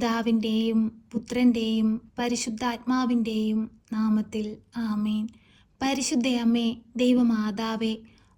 പിതാവിന്റെയും പുത്രന്റെയും പരിശുദ്ധാത്മാവിന്റെയും നാമത്തിൽ ആമേൻ. പരിശുദ്ധ അമ്മേ ദൈവമാതാവേ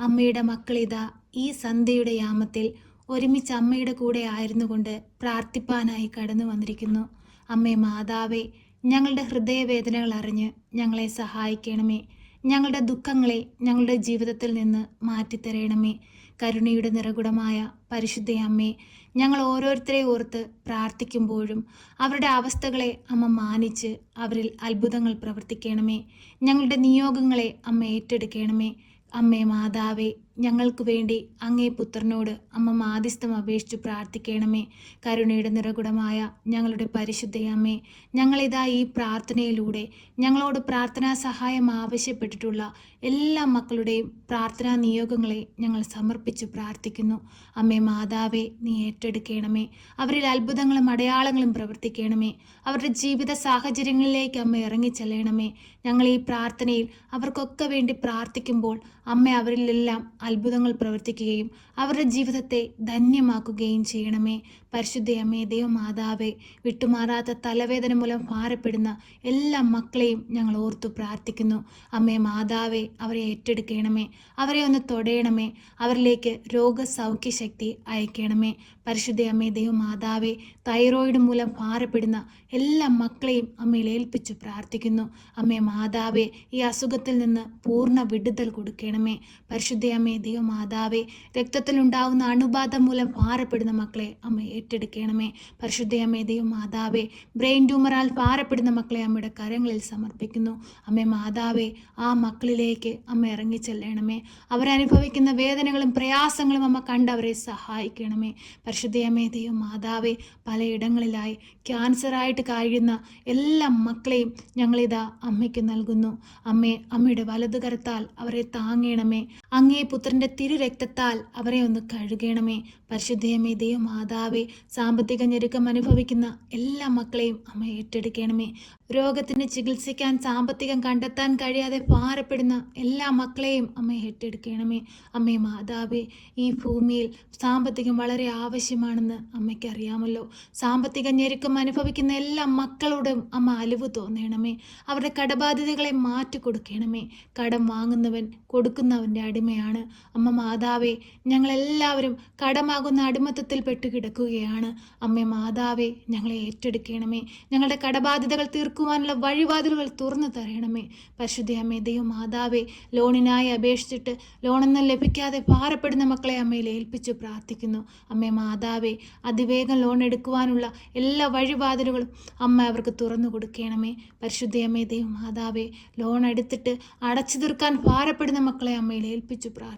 അമ്മയുടെ മക്കളിതാ ഈ സന്ധ്യയുടെ യാമത്തിൽ ഒരുമിച്ച് അമ്മയുടെ കൂടെ ആയിരുന്നു കൊണ്ട് പ്രാർത്ഥിപ്പാനായി കടന്നു വന്നിരിക്കുന്നു. അമ്മേ മാതാവേ ഞങ്ങളുടെ ഹൃദയവേദനകൾ അറിഞ്ഞ് ഞങ്ങളെ സഹായിക്കണമേ. ഞങ്ങളുടെ ദുഃഖങ്ങളെ ഞങ്ങളുടെ ജീവിതത്തിൽ നിന്ന് മാറ്റിത്തരയണമേ. കരുണയുടെ നിറകുടമായ പരിശുദ്ധയമ്മേ ഞങ്ങൾ ഓരോരുത്തരെ ഓർത്ത് പ്രാർത്ഥിക്കുമ്പോഴും അവരുടെ അവസ്ഥകളെ അമ്മ മാനിച്ച് അവരിൽ അത്ഭുതങ്ങൾ പ്രവർത്തിക്കണമേ. ഞങ്ങളുടെ നിയോഗങ്ങളെ അമ്മ ഏറ്റെടുക്കണമേ. അമ്മേ മാതാവേ ഞങ്ങൾക്ക് വേണ്ടി അങ്ങേ പുത്രനോട് അമ്മ മാധ്യസ്ഥം അപേക്ഷിച്ചു പ്രാർത്ഥിക്കണമേ. കരുണയുടെ നിറകുടമായ ഞങ്ങളുടെ പരിശുദ്ധയമ്മേ ഞങ്ങളിതാ ഈ പ്രാർത്ഥനയിലൂടെ ഞങ്ങളോട് പ്രാർത്ഥനാ സഹായം ആവശ്യപ്പെട്ടിട്ടുള്ള എല്ലാ മക്കളുടെയും പ്രാർത്ഥനാ നിയോഗങ്ങളെ ഞങ്ങൾ സമർപ്പിച്ചു പ്രാർത്ഥിക്കുന്നു. അമ്മേ മാതാവേ നീ ഏറ്റെടുക്കണമേ. അവരിൽ അത്ഭുതങ്ങളും അടയാളങ്ങളും പ്രവർത്തിക്കണമേ. അവരുടെ ജീവിത സാഹചര്യങ്ങളിലേക്ക് അമ്മ ഇറങ്ങിച്ചെല്ലണമേ. ഞങ്ങൾ ഈ പ്രാർത്ഥനയിൽ അവർക്കൊക്കെ വേണ്ടി പ്രാർത്ഥിക്കുമ്പോൾ അമ്മ അവരിലെല്ലാം അത്ഭുതങ്ങൾ പ്രവർത്തിക്കുകയും അവരുടെ ജീവിതത്തെ ധന്യമാക്കുകയും ചെയ്യണമേ. പരിശുദ്ധയമ്മേ ദൈവമാതാവേ വിട്ടുമാറാത്ത തലവേദന മൂലം ഭാരപ്പെടുന്ന എല്ലാ മക്കളെയും ഞങ്ങൾ ഓർത്തു പ്രാർത്ഥിക്കുന്നു. അമ്മേ മാതാവേ അവരെ ഏറ്റെടുക്കണമേ. അവരെ ഒന്ന് തൊടയണമേ. അവരിലേക്ക് രോഗസൗഖ്യ ശക്തി അയക്കണമേ. പരിശുദ്ധയമ്മേ ദൈവമാതാവേ തൈറോയിഡ് മൂലം ഭാരപ്പെടുന്ന എല്ലാ മക്കളെയും അമ്മയിൽ ഏൽപ്പിച്ചു പ്രാർത്ഥിക്കുന്നു. അമ്മേ മാതാവേ ഈ അസുഖത്തിൽ നിന്ന് പൂർണ വിടുതൽ കൊടുക്കണമേ. പരിശുദ്ധ അമ്മേ ദൈവമാതാവേ രക്തത്തിലുണ്ടാവുന്ന അണുബാധ മൂലം ഭാരപ്പെടുന്ന മക്കളെ അമ്മ ഏറ്റെടുക്കണമേ. പരിശുദ്ധ അമ്മേ ദൈവമാതാവേ ബ്രെയിൻ ട്യൂമറാൽ ഭാരപ്പെടുന്ന മക്കളെ അമ്മയുടെ കരങ്ങളിൽ സമർപ്പിക്കുന്നു. അമ്മേ മാതാവേ ആ മക്കളിലേക്ക് അമ്മ ഇറങ്ങി ഇറങ്ങിച്ചെല്ലണമേ. അവരനുഭവിക്കുന്ന വേദനകളും പ്രയാസങ്ങളും അമ്മ കണ്ട് അവരെ സഹായിക്കണമേ പരിശുദ്ധയമ്മേ ദൈവമാതാവേ പലയിടങ്ങളിലായി ക്യാൻസറായിട്ട് കഴിയുന്ന എല്ലാ മക്കളെയും ഞങ്ങളിതാ അമ്മയ്ക്ക് നൽകുന്നു. അമ്മേ അമ്മയുടെ വലതു കരത്താൽ അവരെ താങ്ങണമേ. അങ്ങേ പുത്രന്റെ തിരുരക്തത്താൽ അവരെ ഒന്ന് കഴുകണമേ. പരിശുദ്ധയമേ ദൈവം മാതാവേ സാമ്പത്തിക ഞെരുക്കം അനുഭവിക്കുന്ന എല്ലാ മക്കളെയും അമ്മ ഏറ്റെടുക്കണമേ. രോഗത്തിന് ചികിത്സിക്കാൻ സാമ്പത്തികം കണ്ടെത്താൻ കഴിയാതെ പാറപ്പെടുന്ന എല്ലാ മക്കളെയും അമ്മ ഏറ്റെടുക്കണമേ. അമ്മേ മാതാവേ ഈ ഭൂമിയിൽ സാമ്പത്തികം വളരെ ആവശ്യമാണെന്ന് അമ്മയ്ക്ക് അറിയാമല്ലോ. സാമ്പത്തിക ഞെരുക്കം അനുഭവിക്കുന്ന എല്ലാ മക്കളോടും അമ്മ അലിവ് തോന്നണമേ. അവരുടെ കടബാധ്യതകളെ മാറ്റി കൊടുക്കണമേ കടം വാങ്ങുന്നവൻ കൊടുക്കുന്നവന്റെ അടിമയാണ്. അമ്മ മാതാവേ ഞങ്ങളെല്ലാവരും കടമാകുന്ന അടിമത്തത്തിൽ പെട്ട് കിടക്കുകയാണ്. അമ്മേ മാതാവേ ഞങ്ങളെ ഏറ്റെടുക്കണമേ. ഞങ്ങളുടെ കടബാധ്യതകൾ തീർക്കുവാനുള്ള വഴിവാതിലുകൾ തുറന്നു തരണമേ. പരിശുദ്ധ അമ്മേ ദൈവം മാതാവേ ലോണിനായി അപേക്ഷിച്ചിട്ട് ലോണൊന്നും ലഭിക്കാതെ ഭാരപ്പെടുന്ന മക്കളെ അമ്മയിൽ ഏൽപ്പിച്ചു പ്രാർത്ഥിക്കുന്നു. അമ്മേ മാതാവേ അതിവേഗം ലോൺ എടുക്കുവാനുള്ള എല്ലാ വഴിവാതിലുകളും അമ്മ അവർക്ക് തുറന്നു കൊടുക്കണമേ. പരിശുദ്ധ അമ്മേ ദൈവം മാതാവേ ലോൺ എടുത്തിട്ട് അടച്ചു തീർക്കാൻ ഭാരപ്പെടുന്ന മക്കളെ അമ്മയിൽ ഏൽപ്പിച്ചു പ്രാർത്ഥിക്കുന്നു.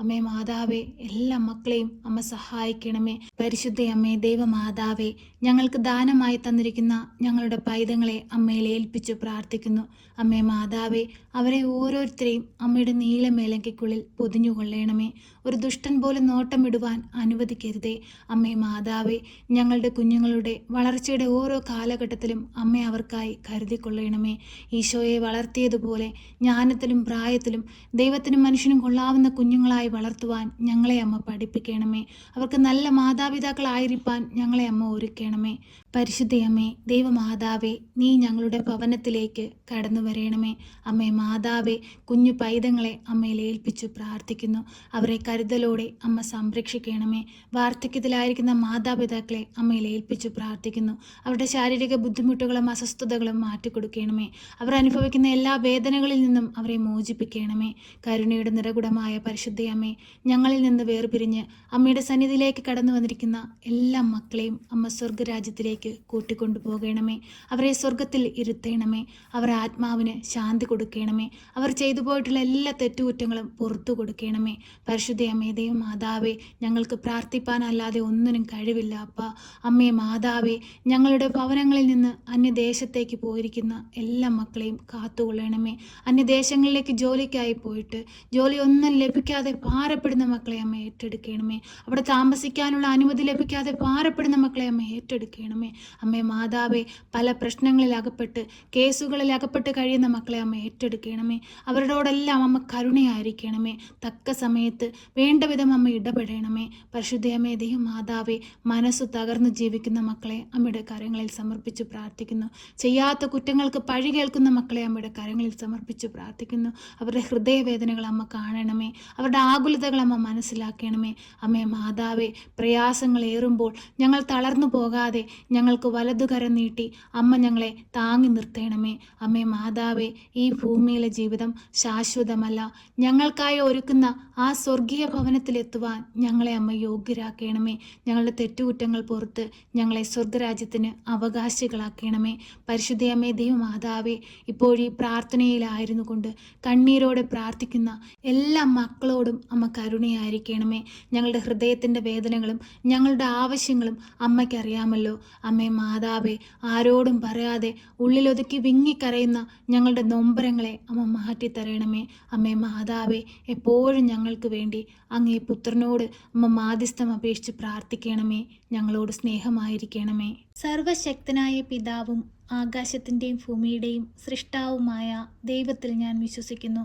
അമ്മേ മാതാവേ എല്ലാ മക്കളെയും അമ്മ സഹായിക്കണമേ. പരിശുദ്ധ അമ്മേ ദൈവമാതാവേ ഞങ്ങൾക്ക് ദാനമായി തന്നിരിക്കുന്ന ഞങ്ങളുടെ പൈതങ്ങളെ അമ്മയിൽ ഏൽപ്പിച്ചു പ്രാർത്ഥിക്കുന്നു. അമ്മേ മാതാവേ അവരെ ഓരോരുത്തരെയും അമ്മയുടെ നീലമേലങ്കയ്ക്കുള്ളിൽ പൊതിഞ്ഞുകൊള്ളണമേ. ഒരു ദുഷ്ടൻ പോലെ നോട്ടമിടുവാൻ അനുവദിക്കരുതേ. അമ്മേ മാതാവേ ഞങ്ങളുടെ കുഞ്ഞുങ്ങളുടെ വളർച്ചയുടെ ഓരോ കാലഘട്ടത്തിലും അമ്മ അവർക്കായി കരുതിക്കൊള്ളണമേ. ഈശോയെ വളർത്തിയതുപോലെ ജ്ഞാനത്തിലും പ്രായത്തിലും ദൈവത്തിനും മനുഷ്യനും കൊള്ളാവുന്ന കുഞ്ഞുങ്ങളായി വളർത്തുവാൻ ഞങ്ങളെ അമ്മ പഠിപ്പിക്കണമേ. അവർക്ക് നല്ല മാതാപിതാക്കളായിരിക്കാൻ ഞങ്ങളെ അമ്മ ഒരുക്കണമേ. പരിശുദ്ധയമ്മേ ദൈവമാതാവേ നീ ഞങ്ങളുടെ ഭവനത്തിലേക്ക് കടന്നു വരയണമേ അമ്മേ മാതാവേ കുഞ്ഞു പൈതങ്ങളെ അമ്മയിൽ ഏൽപ്പിച്ചു പ്രാർത്ഥിക്കുന്നു. അവരെ കരുതലോടെ അമ്മ സംരക്ഷിക്കണമേ. വാർദ്ധക്യത്തിലായിരിക്കുന്ന മാതാപിതാക്കളെ അമ്മയിൽ ഏൽപ്പിച്ചു പ്രാർത്ഥിക്കുന്നു. അവരുടെ ശാരീരിക ബുദ്ധിമുട്ടുകളും അസ്വസ്ഥതകളും മാറ്റിക്കൊടുക്കണമേ. അവർ അനുഭവിക്കുന്ന എല്ലാ വേദനകളിൽ നിന്നും അവരെ മോചിപ്പിക്കണമേ. കരുണയുടെ നിറകുടമായ പരിശുദ്ധയമ്മേ ഞങ്ങളിൽ നിന്ന് വേർപിരിഞ്ഞ് അമ്മയുടെ സന്നിധിയിലേക്ക് കടന്നു വന്നിരിക്കുന്ന എല്ലാ മക്കളെയും അമ്മ സ്വർഗരാജ്യത്തിലേക്ക് കൂട്ടിക്കൊണ്ടു പോകണമേ അവരെ സ്വർഗത്തിൽ ഇരുത്തേണമേ. അവർ ആത്മാവിന് ശാന്തി കൊടുക്കണമേ. അവർ ചെയ്തു പോയിട്ടുള്ള എല്ലാ തെറ്റുകുറ്റങ്ങളും പുറത്തു കൊടുക്കണമേ. പരിശുദ്ധയമ്മേ ദൈവം മാതാവേ ഞങ്ങൾക്ക് പ്രാർത്ഥിപ്പാനല്ലാതെ ഒന്നിനും കഴിവില്ല അപ്പ. അമ്മേ മാതാവേ ഞങ്ങളുടെ ഭവനങ്ങളിൽ നിന്ന് അന്യദേശത്തേക്ക് പോയിരിക്കുന്ന എല്ലാ മക്കളെയും കാത്തുകൊള്ളണമേ. അന്യദേശങ്ങളിലേക്ക് ജോലിക്കായി പോയിട്ട് ജോലി ഒന്നും ലഭിക്കാതെ ഭാരപ്പെടുന്ന മക്കളെ അമ്മ ഏറ്റെടുക്കണമേ. അവിടെ താമസിക്കാനുള്ള അനുമതി ലഭിക്കാതെ ഭാരപ്പെടുന്ന മക്കളെ അമ്മ ഏറ്റെടുക്കണമേ. അമ്മേ മാതാവേ പല പ്രശ്നങ്ങളിൽ അകപ്പെട്ട് കേസുകളിൽ അകപ്പെട്ട് കഴിയുന്ന മക്കളെ അമ്മ ഏറ്റെടുക്കണമേ. അവരോടെല്ലാം അമ്മ കരുണയായിരിക്കണമേ. തക്ക സമയത്ത് വേണ്ട വിധം അമ്മ ഇടപെടണമേ. പരിശുദ്ധയമ്മേ ദൈവം മാതാവേ മനസ്സു തകർന്ന് ജീവിക്കുന്ന മക്കളെ അമ്മയുടെ കരങ്ങളിൽ സമർപ്പിച്ച് പ്രാർത്ഥിക്കുന്നു. ചെയ്യാത്ത കുറ്റങ്ങൾക്ക് പഴി കേൾക്കുന്ന മക്കളെ അമ്മയുടെ കരങ്ങളിൽ സമർപ്പിച്ച് പ്രാർത്ഥിക്കുന്നു. അവരുടെ ഹൃദയവേദനകൾ അമ്മ കാണണമേ. അവരുടെ ആകുലതകൾ അമ്മ മനസ്സിലാക്കണമേ. അമ്മേ മാതാവേ പ്രയാസങ്ങൾ ഏറുമ്പോൾ ഞങ്ങൾ തളർന്നു പോകാതെ ഞങ്ങൾക്ക് വലതുകരം നീട്ടി അമ്മ ഞങ്ങളെ താങ്ങി നിർത്തണമേ. അമ്മേ മാതാവേ ഈ ഭൂമിയിലെ ജീവിതം ശാശ്വതമല്ല. ഞങ്ങൾക്കായി ഒരുക്കുന്ന ആ സ്വർഗീയ ഭവനത്തിലെത്തുവാൻ ഞങ്ങളെ അമ്മ യോഗ്യരാക്കണമേ. ഞങ്ങളുടെ തെറ്റുകുറ്റങ്ങൾ പുറത്ത് ഞങ്ങളെ സ്വർഗരാജ്യത്തിന് അവകാശികളാക്കണമേ. പരിശുദ്ധയമ്മേ ദൈവമാതാവേ ഇപ്പോഴീ പ്രാർത്ഥനയിലായിരുന്നു കൊണ്ട് കണ്ണീരോടെ പ്രാർത്ഥിക്കുന്ന എല്ലാ മക്കളോടും അമ്മ കരുണയായിരിക്കണമേ. ഞങ്ങളുടെ ഹൃദയത്തിന്റെ വേദനകളും ഞങ്ങളുടെ ആവശ്യങ്ങളും അമ്മയ്ക്കറിയാമല്ലോ. അമ്മേ മാതാവേ ആരോടും പറയാതെ ഉള്ളിലൊതുക്കി വിങ്ങിക്കരയുന്ന ഞങ്ങളുടെ നൊമ്പരങ്ങളെ അമ്മ മാറ്റിത്തരണമേ. അമ്മേ മാതാവേ എപ്പോഴും ഞങ്ങൾക്ക് വേണ്ടി അങ്ങേ പുത്രനോട് അമ്മ മാധ്യസ്ഥം അപേക്ഷിച്ച് പ്രാർത്ഥിക്കണമേ. ഞങ്ങളോട് സ്നേഹമായിരിക്കണമേ. സർവശക്തനായ പിതാവും ആകാശത്തിന്റെയും ഭൂമിയുടെയും സൃഷ്ടാവുമായ ദൈവത്തിൽ ഞാൻ വിശ്വസിക്കുന്നു.